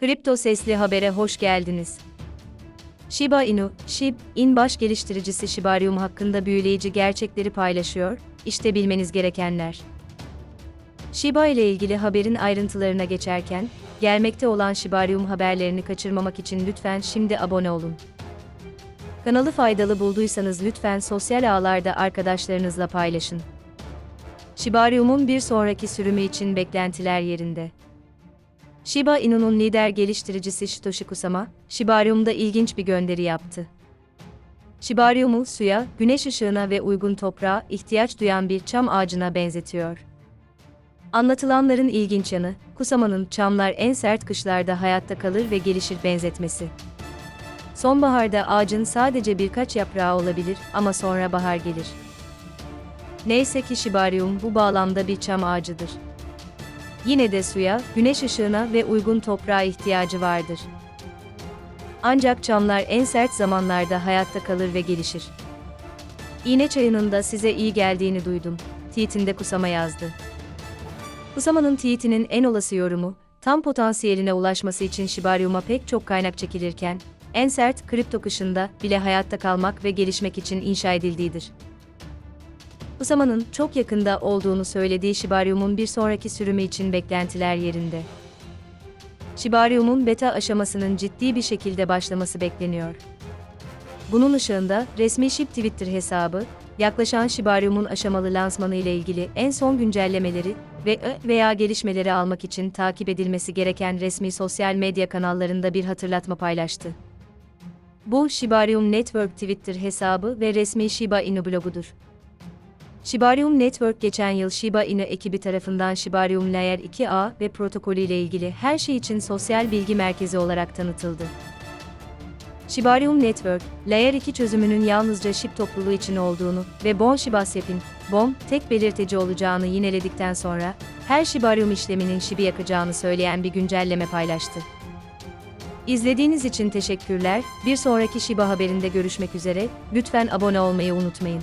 Kripto Sesli Haber'e hoş geldiniz. Shiba Inu, SHIB, in baş geliştiricisi Shibarium hakkında büyüleyici gerçekleri paylaşıyor, işte bilmeniz gerekenler. Shiba ile ilgili haberin ayrıntılarına geçerken, gelmekte olan Shibarium haberlerini kaçırmamak için lütfen şimdi abone olun. Kanalı faydalı bulduysanız lütfen sosyal ağlarda arkadaşlarınızla paylaşın. Shibarium'un bir sonraki sürümü için beklentiler yerinde. Shiba Inu'nun lider geliştiricisi Satoshi Kusama, Shibarium'da ilginç bir gönderi yaptı. Shibarium'u suya, güneş ışığına ve uygun toprağa ihtiyaç duyan bir çam ağacına benzetiyor. Anlatılanların ilginç yanı, Kusama'nın çamlar en sert kışlarda hayatta kalır ve gelişir benzetmesi. Sonbaharda ağacın sadece birkaç yaprağı olabilir ama sonra bahar gelir. Neyse ki Shibarium bu bağlamda bir çam ağacıdır. Yine de suya, güneş ışığına ve uygun toprağa ihtiyacı vardır. Ancak çamlar en sert zamanlarda hayatta kalır ve gelişir. İğne çayının da size iyi geldiğini duydum. Tweetinde Kusama yazdı. Kusama'nın tweetinin en olası yorumu, tam potansiyeline ulaşması için Shibarium'a pek çok kaynak çekilirken, en sert kripto kışında bile hayatta kalmak ve gelişmek için inşa edildiğidir. Kusama'nın çok yakında olduğunu söylediği Shibarium'un bir sonraki sürümü için beklentiler yerinde. Shibarium'un beta aşamasının ciddi bir şekilde başlaması bekleniyor. Bunun ışığında resmi Shib Twitter hesabı, yaklaşan Shibarium'un aşamalı lansmanı ile ilgili en son güncellemeleri ve veya gelişmeleri almak için takip edilmesi gereken resmi sosyal medya kanallarında bir hatırlatma paylaştı. Bu Shibarium Network Twitter hesabı ve resmi Shiba Inu blogudur. Shibarium Network geçen yıl Shiba Inu ekibi tarafından Shibarium Layer 2A ve protokolü ile ilgili her şey için sosyal bilgi merkezi olarak tanıtıldı. Shibarium Network, Layer 2 çözümünün yalnızca SHIB topluluğu için olduğunu ve Bon Shibasep'in, Bon, tek belirteci olacağını yineledikten sonra, her Shibarium işleminin SHIB'i yakacağını söyleyen bir güncelleme paylaştı. İzlediğiniz için teşekkürler, bir sonraki Shiba haberinde görüşmek üzere, lütfen abone olmayı unutmayın.